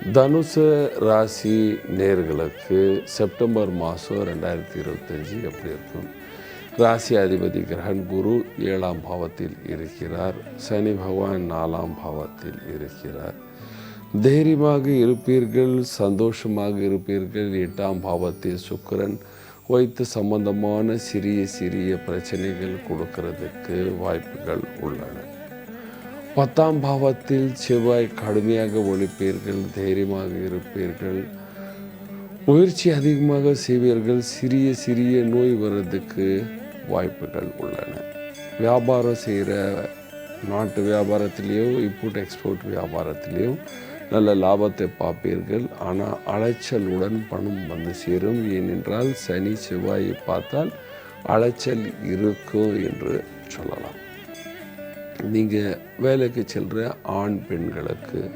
தனுசு ராசி நேர்களுக்கு செப்டம்பர் மாதம் ரெண்டாயிரத்தி இருபத்தஞ்சி எப்படி இருக்கும்? ராசி அதிபதி கிரகன் குரு ஏழாம் பாவத்தில் இருக்கிறார். சனி பகவான் நாலாம் பாவத்தில் இருக்கிறார். தைரியமாக இருப்பீர்கள் சந்தோஷமாக இருப்பீர்கள். எட்டாம் பாவத்தில் சுக்கரன் வைத்து சம்பந்தமான சிறிய சிறிய பிரச்சனைகள் கொடுக்கறதுக்கு வாய்ப்புகள் உள்ளன. பத்தாம் பாவத்தில் செவ்வாய் கடுமையாக ஒழிப்பீர்கள் தைரியமாக இருப்பீர்கள். முயற்சி அதிகமாக செய்வீர்கள் சிறிய சிறிய நோய் வர்றதுக்கு வாய்ப்புகள் உள்ளன. வியாபாரம் செய்கிற நாட்டு வியாபாரத்திலேயோ இம்போர்ட் எக்ஸ்போர்ட் வியாபாரத்திலேயோ நல்ல லாபத்தை பார்ப்பீர்கள். ஆனால் அலைச்சலுடன் பணம் வந்து சேரும். ஏனென்றால் சனி செவ்வாயை பார்த்தால் அலைச்சல் இருக்கும் என்று சொல்லலாம். நீங்கள் வேலைக்கு செல்கிற ஆண் பெண்களுக்கு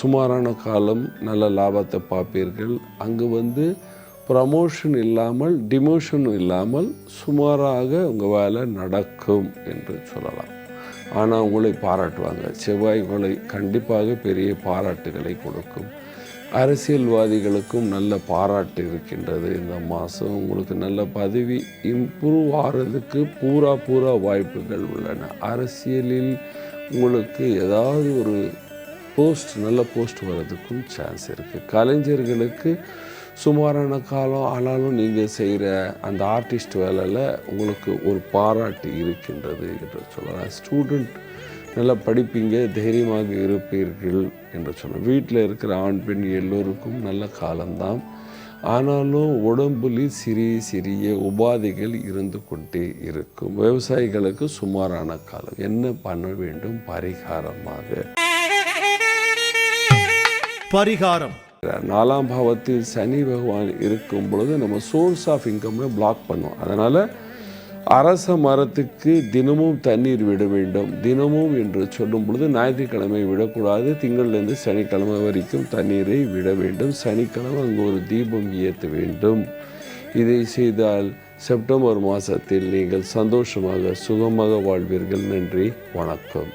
சுமாரான காலம் நல்ல லாபத்தை பார்ப்பீர்கள். அங்கே வந்து ப்ரமோஷன் இல்லாமல் டிமோஷன் இல்லாமல் சுமாராக உங்கள் வேலை நடக்கும் என்று சொல்லலாம். ஆனால் உங்களை பாராட்டுவாங்க. செவ்வாய் உங்களை கண்டிப்பாக பெரிய பாராட்டுகளை கொடுக்கும். அரசியல்வாதிகளுக்கும் நல்ல பாராட்டு இருக்கின்றது இந்த மாதம். உங்களுக்கு நல்ல பதவி இம்ப்ரூவ் ஆகிறதுக்கு பூரா பூரா வாய்ப்புகள் உள்ளன. அரசியலில் உங்களுக்கு ஏதாவது ஒரு போஸ்ட் நல்ல போஸ்ட் வர்றதுக்கும் சான்ஸ் இருக்குது கலைஞர்களுக்கு சுமாரான காலம் ஆனாலும் நீங்கள் செய்கிற அந்த ஆர்டிஸ்ட் வேலையில் உங்களுக்கு ஒரு பாராட்டு இருக்கின்றது என்று சொல்லலாம். ஸ்டூடெண்ட் நல்லா படிப்பீங்க தைரியமாக இருப்பீர்கள் என்று சொன்னோம் வீட்டில் இருக்கிற ஆண் பெண் எல்லோருக்கும் நல்ல காலம்தான். ஆனாலும் உடம்புல சிறிய சிறிய உபாதைகள் இருந்து கொண்டே இருக்கும். விவசாயிகளுக்கு சுமாரான காலம். என்ன பண்ண வேண்டும்? பரிகாரமாக. பரிகாரம். நாலாம் பாவத்தில் சனி பகவான் இருக்கும் பொழுது நம்ம சோர்ஸ் ஆஃப் இன்கம்ல பிளாக் பண்ணுவோம். அதனால் அரச மரத்துக்கு தினமும் தண்ணீர் விட வேண்டும். தினமும் என்று சொல்லும் பொழுது ஞாயிற்றுக்கிழமை விடக்கூடாது. திங்கள்லேருந்து சனிக்கிழமை வரைக்கும் தண்ணீரை விட வேண்டும். சனிக்கிழமை அங்கு ஒரு தீபம் ஏற்ற வேண்டும். இதை செய்தால் செப்டம்பர் மாதத்தில் நீங்கள் சந்தோஷமாக சுகமாக வாழ்வீர்கள். நன்றி. வணக்கம்.